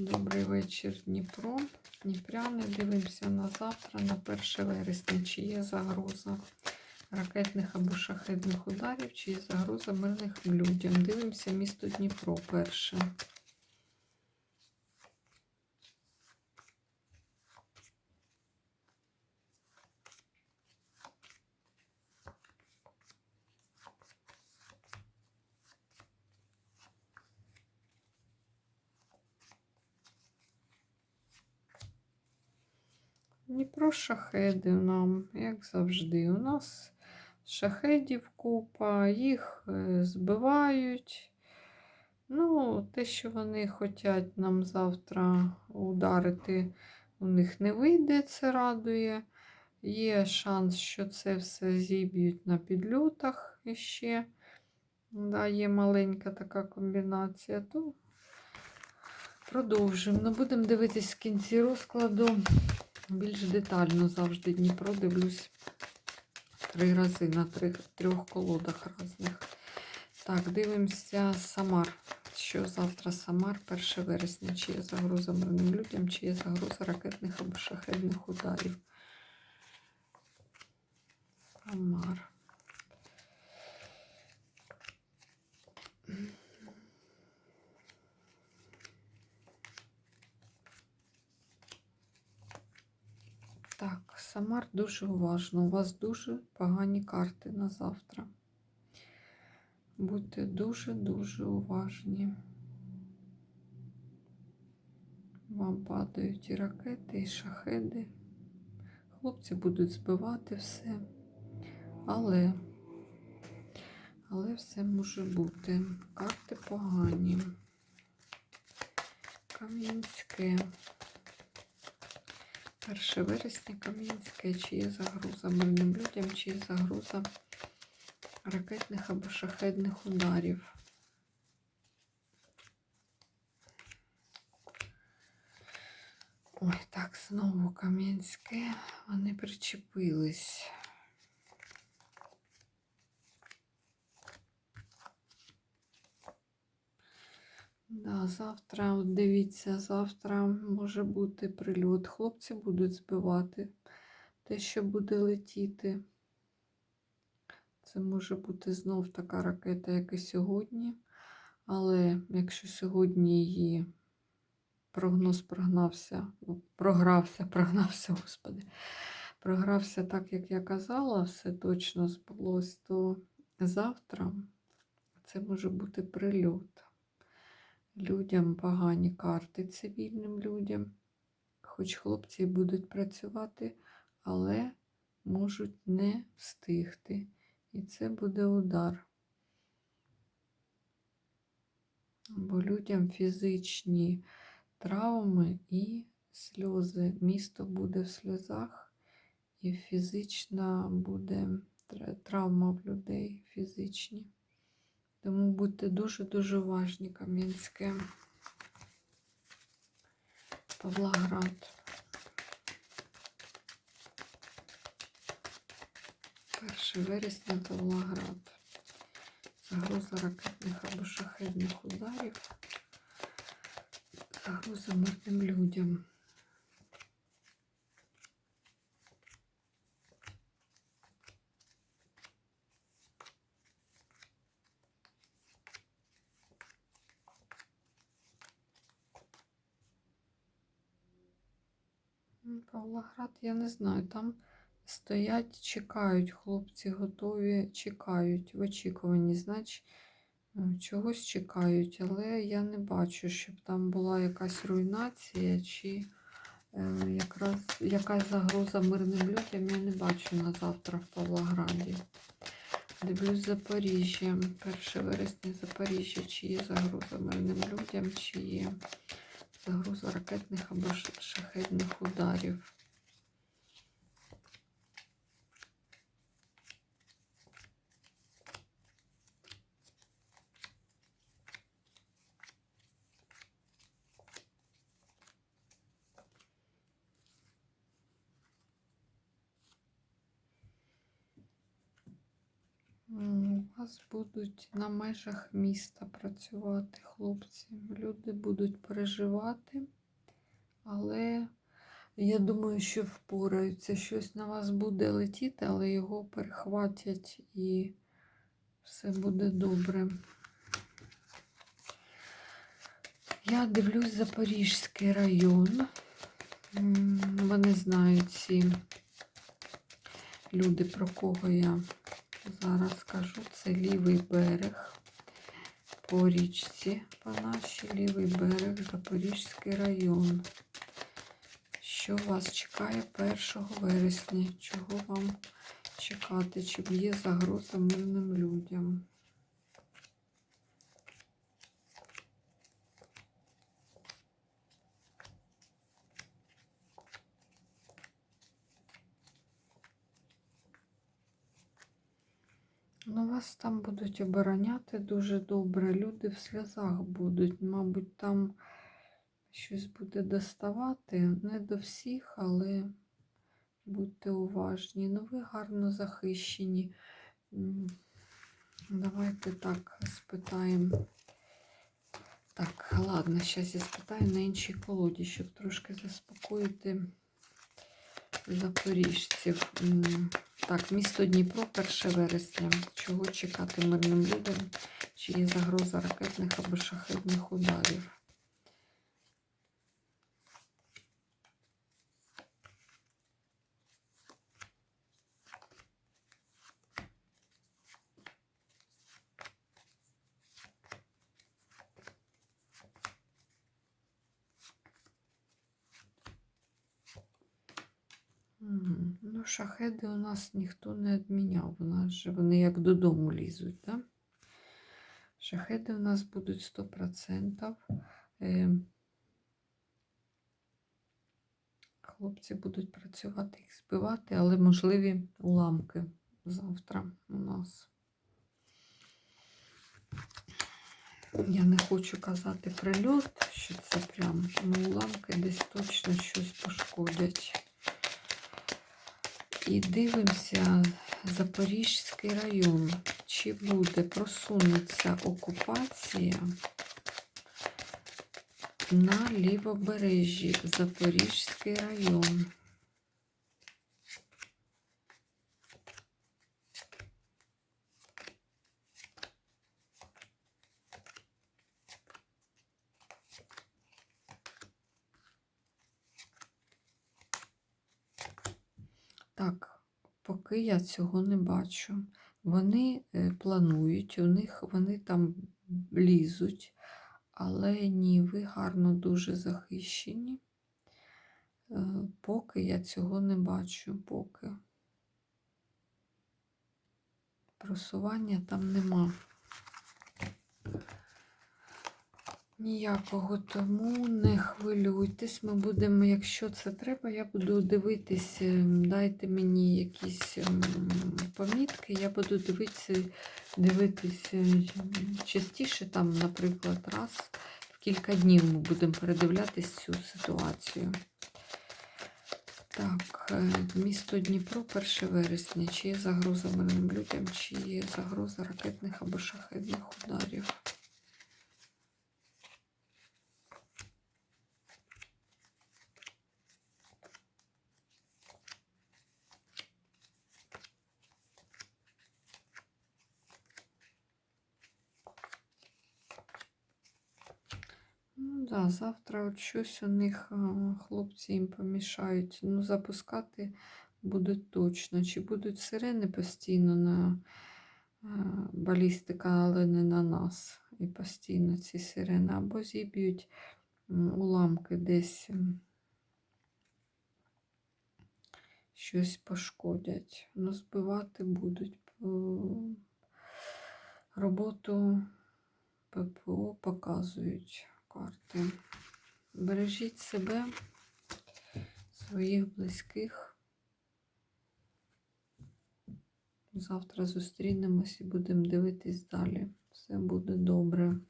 Добрий вечір, Дніпро. Дніпряни. Дивимося на завтра, на 1 вересня. Чи є загроза ракетних або шахетних ударів, чи є загроза мирних людям. Дивимося місто Дніпро перше. Дніпро шахеди нам, як завжди. У нас шахедів купа, їх е, збивають. Ну, те, що вони хочуть нам завтра ударити, у них не вийде, це радує. Є шанс, що це все зіб'ють на підльотах іще. Да, є маленька така комбінація, то продовжуємо. Ну, будемо дивитись в кінці розкладу. Більш детально завжди Дніпро дивлюсь три рази на трьох, колодах різних. Так, дивимося Самар. Що завтра Самар, 1 вересня, чи є загроза мирним людям, чи є загроза ракетних або шахетних ударів. Самар. Так, Самар дуже уважно. У вас дуже погані карти на завтра. Будьте дуже-дуже уважні. Вам падають і ракети, і шахеди. Хлопці будуть збивати все. Але, але все може бути. Карти погані. Кам'янське. 1 вересня Кам'янське, чи є загроза мирним людям, чи є загроза ракетних або шахедних ударів. Ой, так, знову Кам'янське, вони причепились. Да, завтра, дивіться, завтра може бути прильот. Хлопці будуть збивати те, що буде летіти. Це може бути знов така ракета, як і сьогодні. Але якщо сьогодні її прогноз прогнався, програвся, прогнався, господи, програвся так, як я казала, все точно збулось, то завтра це може бути прильот людям погані карти цивільним людям. Хоч хлопці будуть працювати, але можуть не встигти. І це буде удар. Бо людям фізичні травми і сльози. Місто буде в сльозах, і фізична буде травма в людей фізичні. Тому будьте дуже-дуже уважні, Кам'янське. Павлоград. Перше вересня Павлоград. Загроза ракетних або шахедних ударів. Загроза мирним людям. Павлоград, я не знаю, там стоять, чекають, хлопці готові, чекають в очікуванні, значить, е, чогось чекають, але я не бачу, щоб там була якась руйнація чи е, якраз якась загроза мирним людям. Я не бачу на завтра в Павлограді. Дивлюсь Запоріжжя, 1 вересня Запоріжжя, чи є загроза мирним людям, чи є загроза ракетних або шахетних ударів. Вас будуть на межах міста працювати хлопці. Люди будуть переживати, але я думаю, що впораються. Щось на вас буде летіти, але його перехватять і все буде добре. Я дивлюсь Запорізький район. Вони знають ці люди, про кого я зараз скажу. Це лівий берег по річці, по нашій лівий берег, Запорізький район. Що вас чекає 1 вересня? Чого вам чекати? Чи є загроза мирним людям? Ну, вас там будуть обороняти дуже добре. Люди в сльозах будуть. Мабуть, там щось буде доставати. Не до всіх, але будьте уважні. Ну, ви гарно захищені. Давайте так спитаємо. Так, ладно, зараз я спитаю на іншій колоді, щоб трошки заспокоїти запоріжців. Так, місто Дніпро, 1 вересня. Чого чекати мирним людям? Чи є загроза ракетних або шахетних ударів? Ну, шахеди у нас ніхто не відміняв. У нас же вони як додому лізуть, да? Шахеди у нас будуть 100%. Е, Хлопці будуть працювати, їх збивати, але можливі уламки завтра у нас. Я не хочу казати прильот, що це прям ну, уламки десь точно щось пошкодять. І дивимося Запорізький район. Чи буде просунеться окупація на лівобережжі Запорізький район? Так, поки я цього не бачу. Вони е, планують, у них вони там лізуть, але ні, ви гарно дуже захищені. Е, Поки я цього не бачу, поки. Просування там нема. Ніякого тому не хвилюйтесь. Ми будемо, якщо це треба, я буду дивитись, ем, дайте мені якісь ем, помітки, я буду дивитися, дивитись е, частіше, там, наприклад, раз в кілька днів ми будемо передивлятись цю ситуацію. Так, е, місто Дніпро, 1 вересня. Чи є загроза мирним людям, чи є загроза ракетних або шахетних ударів? Ну да, завтра от щось у них хлопці їм помішають. Ну, запускати будуть точно. Чи будуть сирени постійно на балістика, але не на нас. І постійно ці сирени. Або зіб'ють уламки десь щось пошкодять. Ну, збивати будуть. Роботу ППО показують карти. Бережіть себе, своїх близьких. Завтра зустрінемось і будемо дивитись далі. Все буде добре.